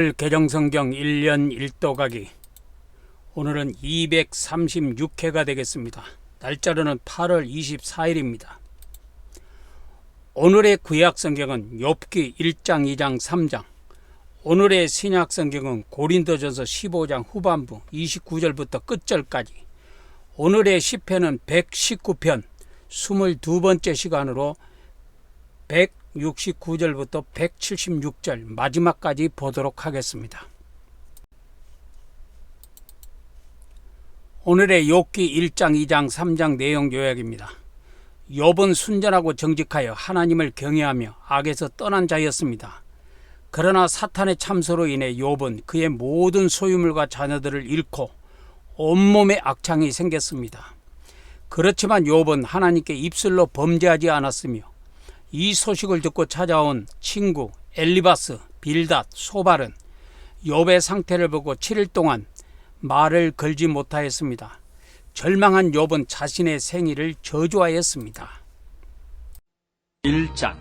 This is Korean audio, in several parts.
개정성경 1년 1도 가기 오늘은 236회가 되겠습니다. 날짜로는 8월 24일입니다. 오늘의 구약 성경은 욥기 1장, 2장, 3장. 오늘의 신약 성경은 고린도전서 15장 후반부 29절부터 끝절까지. 오늘의 시편은 119편 22번째 시간으로 169절부터 176절 마지막까지 보도록 하겠습니다. 오늘의 욥기 1장, 2장, 3장 내용 요약입니다. 욥은 순전하고 정직하여 하나님을 경외하며 악에서 떠난 자였습니다. 그러나 사탄의 참소로 인해 욥은 그의 모든 소유물과 자녀들을 잃고 온몸에 악창이 생겼습니다. 그렇지만 욥은 하나님께 입술로 범죄하지 않았으며 이 소식을 듣고 찾아온 친구 엘리바스, 빌닷, 소발은 욥의 상태를 보고 7일 동안 말을 걸지 못하였습니다. 절망한 욥은 자신의 생일을 저주하였습니다. 1장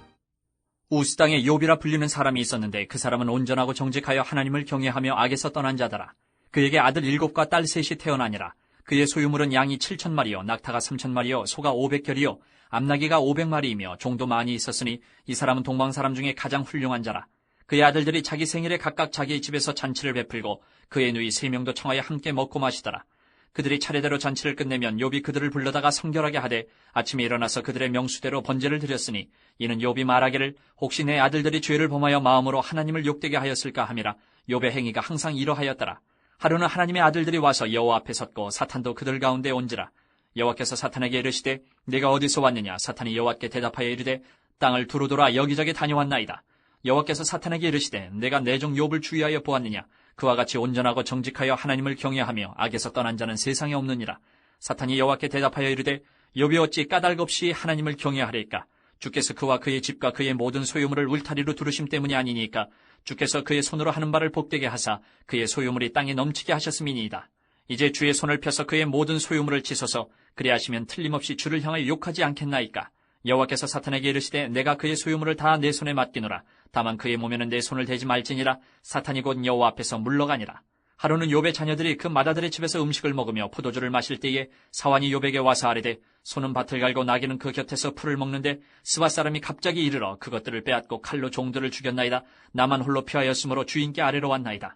우스 땅에 욥이라 불리는 사람이 있었는데 그 사람은 온전하고 정직하여 하나님을 경외하며 악에서 떠난 자더라. 그에게 아들 일곱과 딸 셋이 태어나니라. 그의 소유물은 양이 7천 마리요, 낙타가 3천 마리요, 소가 500결이요, 암나기가 500마리이며 종도 많이 있었으니 이 사람은 동방 사람 중에 가장 훌륭한 자라. 그의 아들들이 자기 생일에 각각 자기 집에서 잔치를 베풀고 그의 누이 세 명도 청하여 함께 먹고 마시더라. 그들이 차례대로 잔치를 끝내면 욥이 그들을 불러다가 성결하게 하되 아침에 일어나서 그들의 명수대로 번제를 드렸으니 이는 욥이 말하기를 혹시 내 아들들이 죄를 범하여 마음으로 하나님을 욕되게 하였을까 함이라 욥의 행위가 항상 이러하였더라. 하루는 하나님의 아들들이 와서 여호와 앞에 섰고 사탄도 그들 가운데 온지라 여호와께서 사탄에게 이르시되 내가 어디서 왔느냐 사탄이 여호와께 대답하여 이르되 땅을 두루 돌아 여기저기 다녀왔나이다. 여호와께서 사탄에게 이르시되 내가 내 종 욥을 주의하여 보았느냐 그와 같이 온전하고 정직하여 하나님을 경외하며 악에서 떠난 자는 세상에 없느니라. 사탄이 여호와께 대답하여 이르되 욥이 어찌 까닭 없이 하나님을 경외하리까? 주께서 그와 그의 집과 그의 모든 소유물을 울타리로 두르심 때문이 아니니까 주께서 그의 손으로 하는 바를 복되게 하사 그의 소유물이 땅에 넘치게 하셨음이니이다. 이제 주의 손을 펴서 그의 모든 소유물을 치소서 그리하시면 틀림없이 주를 향하여 욕하지 않겠나이까? 여호와께서 사탄에게 이르시되 내가 그의 소유물을 다 내 손에 맡기노라. 다만 그의 몸에는 내 손을 대지 말지니라. 사탄이 곧 여호와 앞에서 물러가니라. 하루는 욥의 자녀들이 그 마다들의 집에서 음식을 먹으며 포도주를 마실 때에 사환이 욥에게 와서 아뢰되 소는 밭을 갈고 나귀는 그 곁에서 풀을 먹는데 스바 사람이 갑자기 이르러 그것들을 빼앗고 칼로 종들을 죽였나이다. 나만 홀로 피하였으므로 주인께 아래로 왔나이다.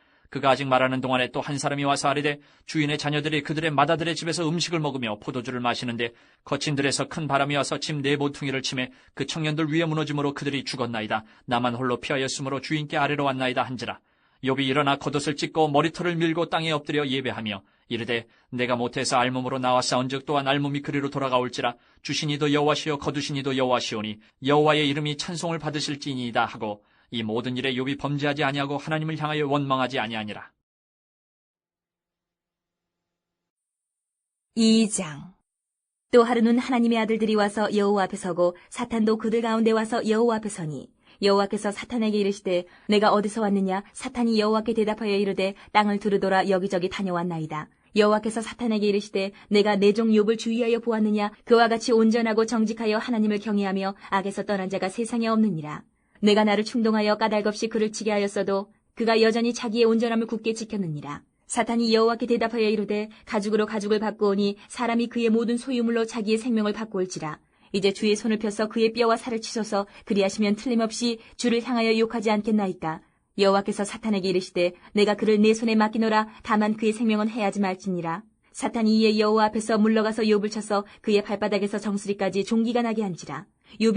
그가 아직 말하는 동안에 또 한 사람이 와서 아뢰되 주인의 자녀들이 그들의 마다들의 집에서 음식을 먹으며 포도주를 마시는데 거친 들에서 큰 바람이 와서 집 네 모퉁이를 치매 그 청년들 위에 무너짐으로 그들이 죽었나이다. 나만 홀로 피하였으므로 주인께 아래로 왔나이다 한지라. 욥이 일어나 겉옷을 찢고 머리털을 밀고 땅에 엎드려 예배하며 이르되 내가 못해서 알몸으로 싸운즉 또한 알몸이 그리로 돌아가올지라 주신이도 여호와시요 거두신이도 여호와시오니 여호와의 이름이 찬송을 받으실지니이다 하고 이 모든 일에 욥이 범죄하지 아니하고 하나님을 향하여 원망하지 아니하니라. 2장. 또 하루는 하나님의 아들들이 와서 여호와 앞에 서고 사탄도 그들 가운데 와서 여호와 앞에 서니 여호와께서 사탄에게 이르시되 내가 어디서 왔느냐? 사탄이 여호와께 대답하여 이르되 땅을 두루돌아 여기저기 다녀왔나이다. 여호와께서 사탄에게 이르시되 내가 내 종 욥을 주의하여 보았느냐? 그와 같이 온전하고 정직하여 하나님을 경외하며 악에서 떠난 자가 세상에 없느니라 내가 나를 충동하여 까닭없이 그를 치게 하였어도 그가 여전히 자기의 온전함을 굳게 지켰느니라. 사탄이 여호와께 대답하여 이르되 가죽으로 가죽을 받고 오니 사람이 그의 모든 소유물로 자기의 생명을 받고 올지라. 이제 주의 손을 펴서 그의 뼈와 살을 치소서. 그리하시면 틀림없이 주를 향하여 욕하지 않겠나이까. 여호와께서 사탄에게 이르시되 내가 그를 내 손에 맡기노라. 다만 그의 생명은 해하지 말지니라. 사탄이 이에 여호와 앞에서 물러가서 욥을 쳐서 그의 발바닥에서 정수리까지 종기가 나게 한지라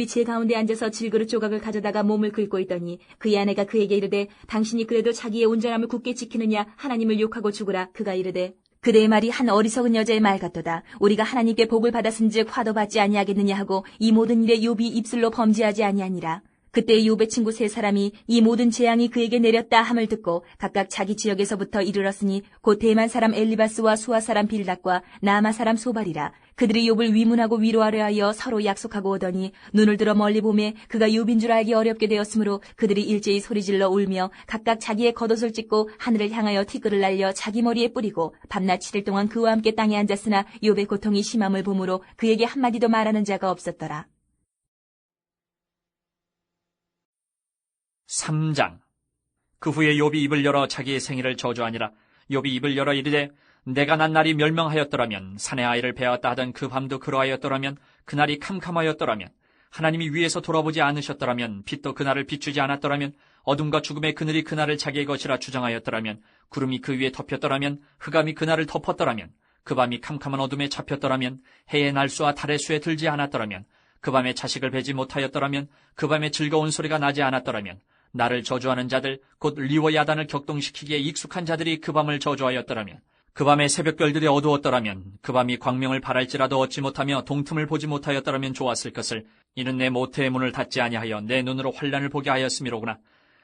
제 가운데 앉아서 질그릇 조각을 가져다가 몸을 긁고 있더니 그의 아내가 그에게 이르되 당신이 그래도 자기의 온전함을 굳게 지키느냐 하나님을 욕하고 죽으라 그가 이르되 그대의 말이 한 어리석은 여자의 말 같도다. 우리가 하나님께 복을 받았은즉 화도 받지 아니하겠느냐 하고 이 모든 일에 욥이 입술로 범죄하지 아니하니라. 그때 욥의 친구 세 사람이 이 모든 재앙이 그에게 내렸다 함을 듣고 각각 자기 지역에서부터 이르렀으니 곧 대만 사람 엘리바스와 수아 사람 빌닷과 나아마 사람 소발이라 그들이 욥을 위문하고 위로하려 하여 서로 약속하고 오더니 눈을 들어 멀리 보매 그가 욥인 줄 알기 어렵게 되었으므로 그들이 일제히 소리질러 울며 각각 자기의 겉옷을 찢고 하늘을 향하여 티끌을 날려 자기 머리에 뿌리고 밤낮 7일 동안 그와 함께 땅에 앉았으나 욥의 고통이 심함을 보므로 그에게 한마디도 말하는 자가 없었더라. 3장. 그 후에 욥이 입을 열어 자기의 생일을 저주하니라. 욥이 입을 열어 이르되 내가 난 날이 멸명하였더라면 산의 아이를 배웠다 하던 그 밤도 그러하였더라면 그날이 캄캄하였더라면 하나님이 위에서 돌아보지 않으셨더라면 빛도 그날을 비추지 않았더라면 어둠과 죽음의 그늘이 그날을 자기의 것이라 주장하였더라면 구름이 그 위에 덮였더라면 흑암이 그날을 덮었더라면 그 밤이 캄캄한 어둠에 잡혔더라면 해의 날수와 달의 수에 들지 않았더라면 그 밤에 자식을 베지 못하였더라면 그 밤에 즐거운 소리가 나지 않았더라면 나를 저주하는 자들 곧 리워 야단을 격동시키기에 익숙한 자들이 그 밤을 저주하였더라면 그 밤에 새벽별들이 어두웠더라면 그 밤이 광명을 바랄지라도 얻지 못하며 동틈을 보지 못하였더라면 좋았을 것을 이는 내 모태의 문을 닫지 아니하여 내 눈으로 환란을 보게 하였음이로구나.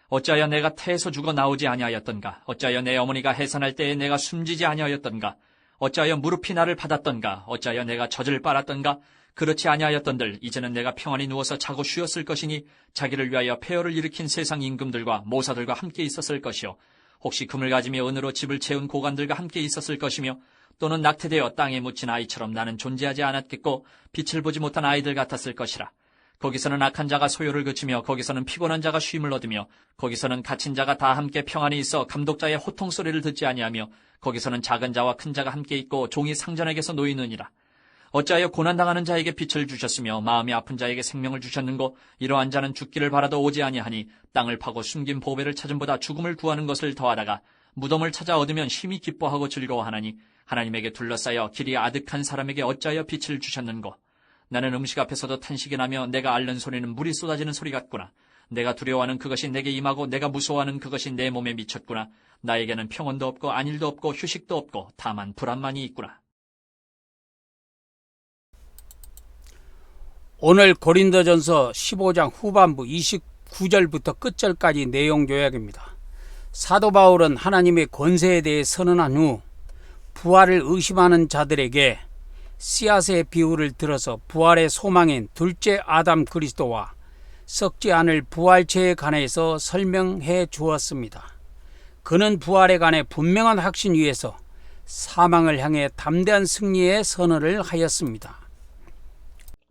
어찌하여 내가 태에서 죽어 나오지 아니하였던가? 어찌하여 내 어머니가 해산할 때에 내가 숨지지 아니하였던가? 어찌하여 무릎이 나를 받았던가? 어찌하여 내가 젖을 빨았던가 그렇지 아니하였던들 이제는 내가 평안히 누워서 자고 쉬었을 것이니 자기를 위하여 폐허를 일으킨 세상 임금들과 모사들과 함께 있었을 것이요. 혹시 금을 가지며 은으로 집을 채운 고관들과 함께 있었을 것이며 또는 낙태되어 땅에 묻힌 아이처럼 나는 존재하지 않았겠고 빛을 보지 못한 아이들 같았을 것이라. 거기서는 악한 자가 소요를 그치며 거기서는 피곤한 자가 쉼을 얻으며 거기서는 갇힌 자가 다 함께 평안히 있어 감독자의 호통 소리를 듣지 아니하며 거기서는 작은 자와 큰 자가 함께 있고 종이 상전에게서 놓이느니라 어찌하여 고난당하는 자에게 빛을 주셨으며 마음이 아픈 자에게 생명을 주셨는고 이러한 자는 죽기를 바라도 오지 아니하니 땅을 파고 숨긴 보배를 찾음보다 죽음을 구하는 것을 더하다가 무덤을 찾아 얻으면 심히 기뻐하고 즐거워하나니 하나님에게 둘러싸여 길이 아득한 사람에게 어찌하여 빛을 주셨는고 나는 음식 앞에서도 탄식이 나며 내가 앓는 소리는 물이 쏟아지는 소리 같구나. 내가 두려워하는 그것이 내게 임하고 내가 무서워하는 그것이 내 몸에 미쳤구나. 나에게는 평온도 없고 안일도 없고 휴식도 없고 다만 불안만이 있구나 오늘 고린도전서 15장 후반부 29절부터 끝절까지 내용 요약입니다. 사도 바울은 하나님의 권세에 대해 선언한 후 부활을 의심하는 자들에게 씨앗의 비유를 들어서 부활의 소망인 둘째 아담 그리스도와 썩지 않을 부활체에 관해서 설명해 주었습니다. 그는 부활에 관해 분명한 확신 위에서 사망을 향해 담대한 승리의 선언을 하였습니다.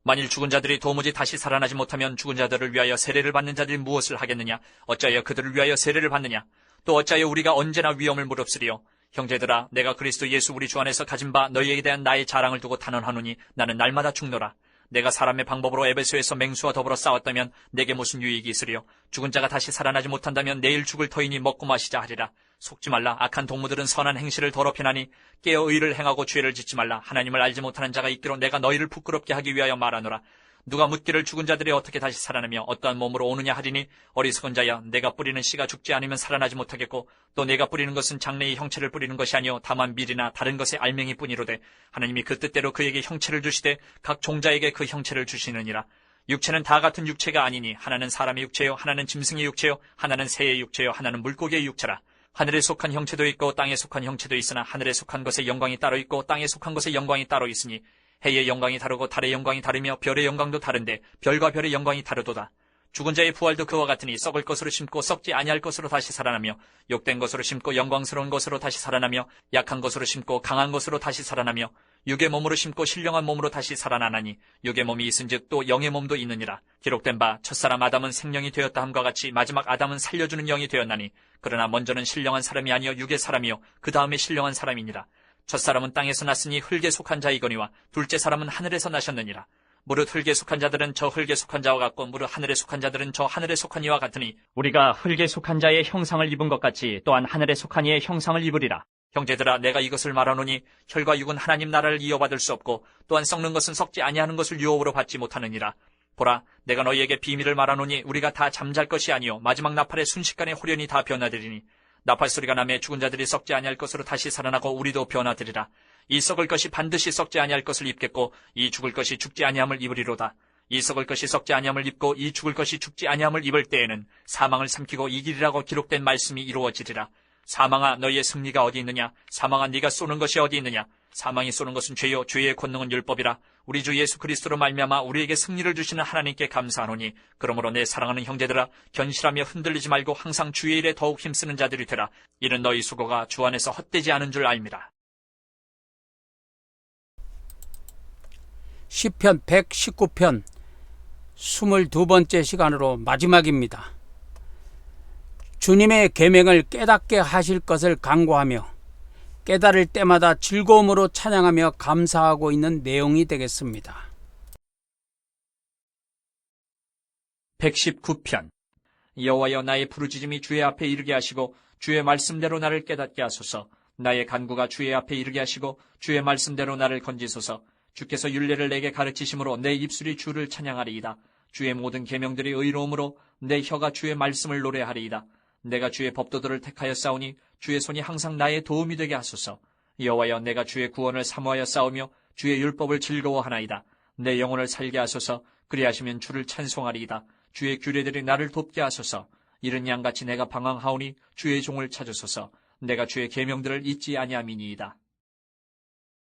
만일 죽은 자들이 도무지 다시 살아나지 못하면 죽은 자들을 위하여 세례를 받는 자들이 무엇을 하겠느냐? 어찌하여 그들을 위하여 세례를 받느냐? 또 어찌하여 우리가 언제나 위험을 무릅쓰리요? 형제들아, 내가 그리스도 예수 우리 주 안에서 가진 바 너희에게 대한 나의 자랑을 두고 단언하노니 나는 날마다 죽노라. 내가 사람의 방법으로 에베소에서 맹수와 더불어 싸웠다면 내게 무슨 유익이 있으리요? 죽은 자가 다시 살아나지 못한다면 내일 죽을 터이니 먹고 마시자 하리라. 속지 말라. 악한 동무들은 선한 행실을 더럽히나니 깨어 의를 행하고 죄를 짓지 말라. 하나님을 알지 못하는 자가 있기로 내가 너희를 부끄럽게 하기 위하여 말하노라. 누가 묻기를 죽은 자들이 어떻게 다시 살아나며 어떠한 몸으로 오느냐 하리니 어리석은 자야 내가 뿌리는 씨가 죽지 않으면 살아나지 못하겠고 또 내가 뿌리는 것은 장래의 형체를 뿌리는 것이 아니요 다만 밀이나 다른 것의 알맹이 뿐이로되 하나님이 그 뜻대로 그에게 형체를 주시되 각 종자에게 그 형체를 주시느니라. 육체는 다 같은 육체가 아니니 하나는 사람의 육체요 하나는 짐승의 육체요 하나는 새의 육체요 하나는 물고기의 육체라. 하늘에 속한 형체도 있고 땅에 속한 형체도 있으나 하늘에 속한 것의 영광이 따로 있고 땅에 속한 것의 영광이 따로 있으니 해의 영광이 다르고 달의 영광이 다르며 별의 영광도 다른데 별과 별의 영광이 다르도다. 죽은 자의 부활도 그와 같으니 썩을 것으로 심고 썩지 아니할 것으로 다시 살아나며 욕된 것으로 심고 영광스러운 것으로 다시 살아나며 약한 것으로 심고 강한 것으로 다시 살아나며 육의 몸으로 심고 신령한 몸으로 다시 살아나나니 육의 몸이 있은즉 또 영의 몸도 있느니라 기록된 바 첫사람 아담은 생명이 되었다 함과 같이 마지막 아담은 살려주는 영이 되었나니 그러나 먼저는 신령한 사람이 아니요 육의 사람이요 그 다음에 신령한 사람이니라 첫사람은 땅에서 났으니 흙에 속한 자이거니와 둘째 사람은 하늘에서 나셨느니라. 무릇 흙에 속한 자들은 저 흙에 속한 자와 같고 무릇 하늘에 속한 자들은 저 하늘에 속한 이와 같으니 우리가 흙에 속한 자의 형상을 입은 것 같이 또한 하늘에 속한 이의 형상을 입으리라. 형제들아 내가 이것을 말하노니 혈과 육은 하나님 나라를 이어받을 수 없고 또한 썩는 것은 썩지 아니하는 것을 유업으로 받지 못하느니라. 보라 내가 너희에게 비밀을 말하노니 우리가 다 잠잘 것이 아니요 마지막 나팔의 순식간에 호련히 다 변화되리니 나팔 소리가 나매 죽은 자들이 썩지 아니할 것으로 다시 살아나고 우리도 변화되리라. 이 썩을 것이 반드시 썩지 아니할 것을 입겠고 이 죽을 것이 죽지 아니함을 입으리로다. 이 썩을 것이 썩지 아니함을 입고 이 죽을 것이 죽지 아니함을 입을 때에는 사망을 삼키고 이기리라고 기록된 말씀이 이루어지리라. 사망아 너희의 승리가 어디 있느냐? 사망아 네가 쏘는 것이 어디 있느냐? 사망이 쏘는 것은 죄요 죄의 권능은 율법이라. 우리 주 예수 그리스도로 말미암아 우리에게 승리를 주시는 하나님께 감사하노니 그러므로 내 사랑하는 형제들아 견실하며 흔들리지 말고 항상 주의 일에 더욱 힘쓰는 자들이 되라. 이는 너희 수고가 주 안에서 헛되지 않은 줄 알미라. 시편 119편 22번째 시간으로 마지막입니다. 주님의 계명을 깨닫게 하실 것을 간구하며 깨달을 때마다 즐거움으로 찬양하며 감사하고 있는 내용이 되겠습니다. 119편. 여호와여 나의 부르짖음이 주의 앞에 이르게 하시고 주의 말씀대로 나를 깨닫게 하소서. 나의 간구가 주의 앞에 이르게 하시고 주의 말씀대로 나를 건지소서. 주께서 율례를 내게 가르치심으로 내 입술이 주를 찬양하리이다. 주의 모든 계명들이 의로움으로 내 혀가 주의 말씀을 노래하리이다 내가 주의 법도들을 택하여 싸우니 주의 손이 항상 나의 도움이 되게 하소서. 여호와여 내가 주의 구원을 사모하여 싸우며 주의 율법을 즐거워하나이다. 내 영혼을 살게 하소서. 그리하시면 주를 찬송하리이다. 주의 규례들이 나를 돕게 하소서. 이른 양같이 내가 방황하오니 주의 종을 찾으소서. 내가 주의 계명들을 잊지 아니함이니이다